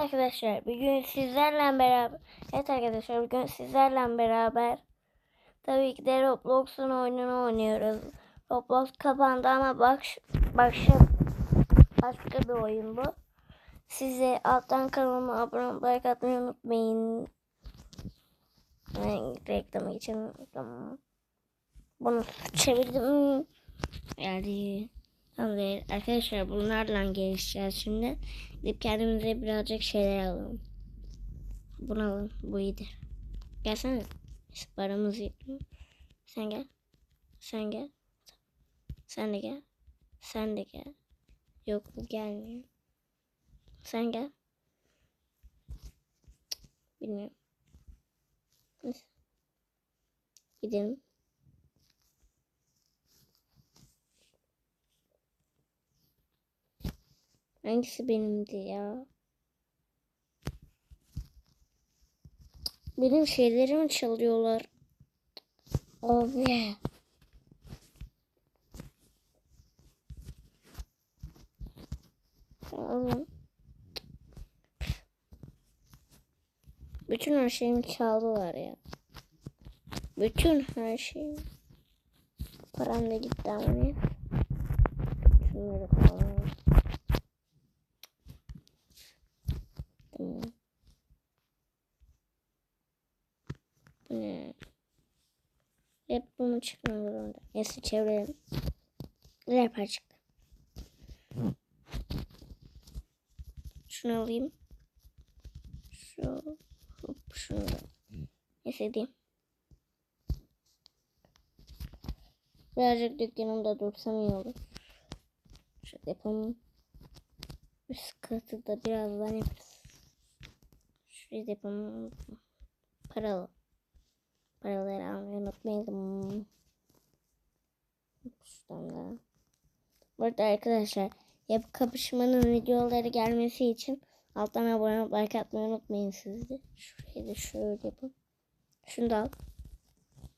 Arkadaşlar bugün sizlerle beraber Evet arkadaşlar bugün sizlerle beraber Tabii ki de Roblox'un oyununu oynuyoruz. Roblox kapandı ama bak başka başka bir oyun bu. Size alttan kanalıma abone olmayı like atmayı unutmayın. Ben reklam için tamam. Bunu çevirdim. Yani Tamamdır. Arkadaşlar bunlarla gelişeceğiz şimdi. Gidip kendimize birazcık şeyler alalım. Bunu alalım. Bu iyidir. Gelsene. Paramız yetmiyor. Sen gel. Sen gel. Sen de gel. Sen de gel. Yok bu gelmiyor. Sen gel. Bilmiyorum. Gidelim. Hangisi benimdi ya? Benim şeylerimi çalıyorlar. Abi. Tamam. Bütün her şeyimi çaldılar ya. Bütün her şeyim. Param da gitti ama? Şunları falan. Tamam. Bu ne? Hep bunu çıkmıyor zorunda. Neyse çevirelim. Rapper çıktı. Şunu alayım. Şu. Hop şunu da. Neyse diyeyim. Birazcık dükkanımda dursam iyi olur. Şöyle yapalım. Üst katı da birazdan yaparız. Şurayı da yapalım. Paralı. Paraları almayı unutmayalım. Şuradan da. Bu arada arkadaşlar yap kapışmanın videoları gelmesi için alttan abone olup like atmayı unutmayın siz de. Şurayı da şöyle yapın. Şunu da al.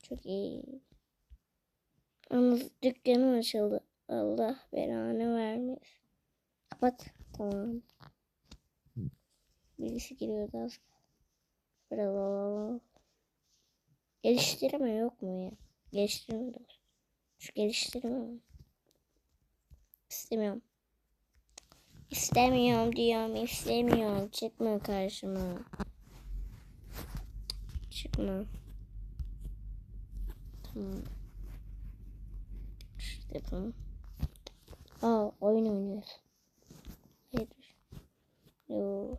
Çok iyi. Yalnız dükkanım açıldı. Allah belanı vermesin. Kapat. Tamam. Birisi giriyordu az. Bravo. Geliştirme yok mu ya? Geliştirme de var. Şu geliştirme mi? İstemiyorum. İstemiyorum diyorum. istemiyorum. Çıkma karşıma. Çıkma. Tamam. Şurada yapalım. Aa oyun oynuyoruz. Hayır. Yo.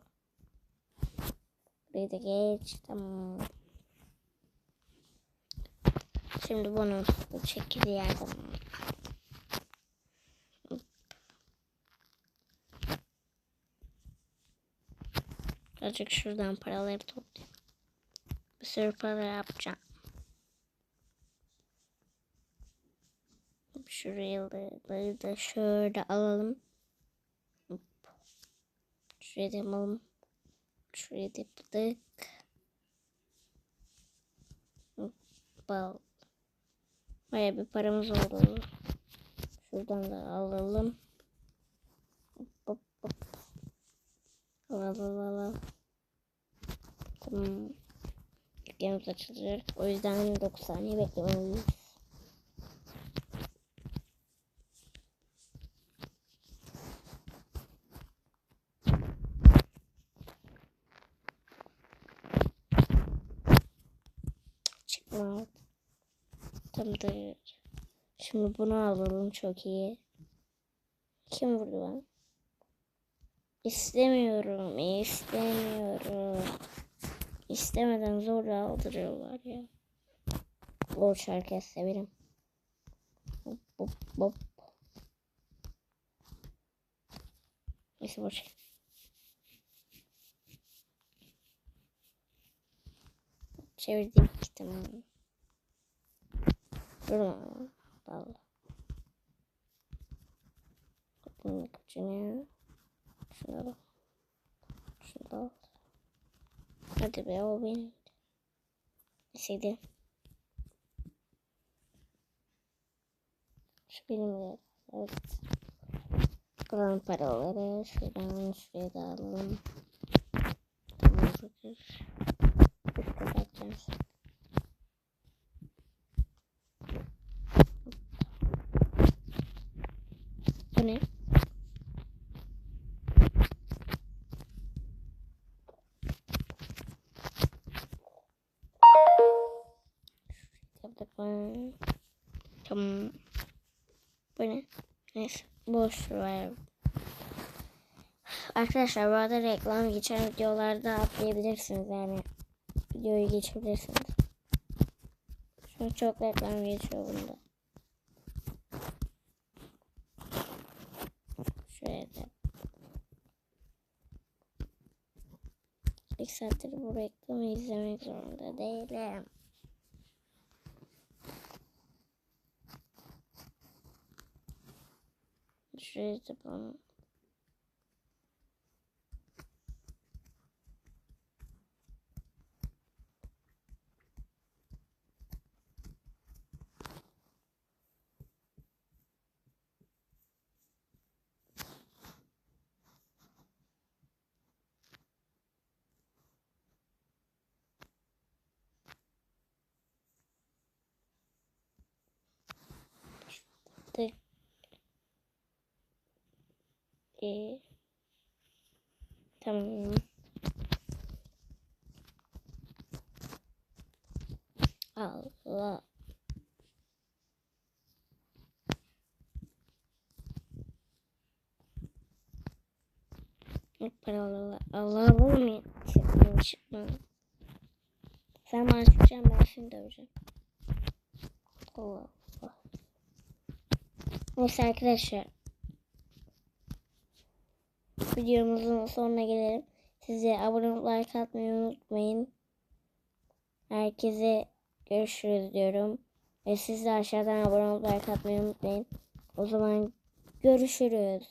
Burayı da geç. Tamam. Şimdi bunu bu şekilde yerden. Birazcık şuradan paraları toplayayım. Bir sürü para yapacağım. Şurayı da şöyle alalım. Şuraya da yapalım. Şuraya da yaptık. Bal. Baya bir paramız oldu. Şuradan da alalım. Hop hop hop. Alalım alalım. Tamam. Dükkanımız açılacak. O yüzden 9 saniye beklemeliyiz. Çıkma. Tamamdır. Şimdi bunu alalım çok iyi. Kim vurdu bana? İstemiyorum, istemiyorum. İstemeden zorla aldırıyorlar ya. O şarkıyı severim. Hop hop hop. Neyse boş. Çevirdim ki tamam. Durma. Dal. Bunun kaçını. Şunu al. Şunu da. Hadi be o benim. Neyse Şu benimle. Evet. Kalan paraları şuradan şuraya da alalım. Tamam. Bu kadar. Hani? tane. Tamam. Bu ne? Neyse. Boş ver. Arkadaşlar bu arada reklam geçen videolarda atlayabilirsiniz yani. Videoyu geçebilirsiniz. Çünkü çok reklam geçiyor bunda. İlk saattir bu reklamı izlemek zorunda değilim. Şuraya tıklayalım. Ee, tamam. Allah. Paralı. Allah? Çıkma çıkma. Sen bana çıkacaksın ben seni döveceğim. Allah Allah. Neyse arkadaşlar. Videomuzun sonuna gelelim. Size abone olup like atmayı unutmayın. Herkese görüşürüz diyorum. Ve siz de aşağıdan abone olup like atmayı unutmayın. O zaman görüşürüz.